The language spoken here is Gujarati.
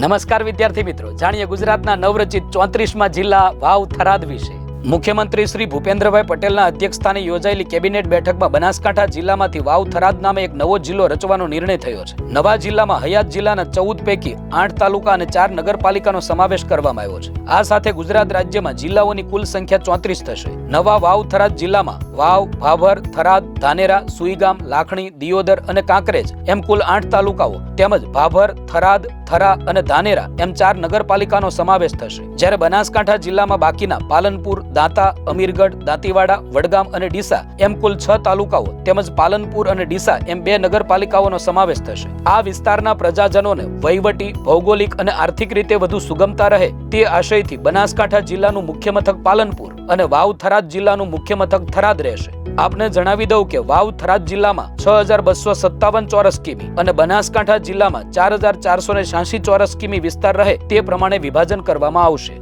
નમસ્કાર વિદ્યાર્થી મિત્રો. જાણીએ ગુજરાતના નવરચિત ચોત્રીસમાં જિલ્લા વાવ થરાદ વિશે. મુખ્યમંત્રી શ્રી ભૂપેન્દ્રભાઈ પટેલના અધ્યક્ષસ્થાને યોજાયેલી કેબિનેટ બેઠકમાં બનાસકાંઠા જિલ્લામાંથી વાવ થરાદ નામે એક નવો જિલ્લો રચવાનો નિર્ણય થયો છે. નવા જિલ્લામાં હયાત જિલ્લાના ચૌદ પૈકી આઠ તાલુકા અને ચાર નગરપાલિકાનો સમાવેશ કરવામાં આવ્યો છે. આ સાથે ગુજરાત રાજ્યમાં જિલ્લાઓની કુલ સંખ્યા ચોત્રીસ થશે. નવા વાવ થરાદ જિલ્લામાં વાવ, ભાભર, થરાદ, ધાનેરા, સુઈગામ, લાખણી, દિયોદર અને કાંકરેજ એમ કુલ આઠ તાલુકાઓ તેમજ ભાભર, થરાદ થરા અને ધાનેરા એમ ચાર નગરપાલિકાનો સમાવેશ થશે. જ્યારે બનાસકાંઠા જિલ્લામાં બાકીના પાલનપુર, દાંતા, અમીરગઢ, દાંતીવાડા, વડગામ અને ડીસા એમ કુલ છ તાલુકાઓ તેમજ પાલનપુર અને ડીસા એમ બે નગરપાલિકાઓનો સમાવેશ થશે. આ વિસ્તારના પ્રજાજનોને વહીવટી, ભૌગોલિક અને આર્થિક રીતે વધુ સુગમતા રહે તે આશયથી બનાસકાંઠા જિલ્લાનું મુખ્ય મથક પાલનપુર અને વાવ થરાદ જિલ્લાનું મુખ્ય મથક થરાદ રહેશે. આપને જણાવી દઉં કે વાવ થરાદ જિલ્લામાં છ હજાર બસો સત્તાવન ચોરસ કિમી અને બનાસકાંઠા જિલ્લામાં ચાર હજાર ચારસો ને ચોરસ કિમી વિસ્તાર રહે તે પ્રમાણે વિભાજન કરવામાં આવશે.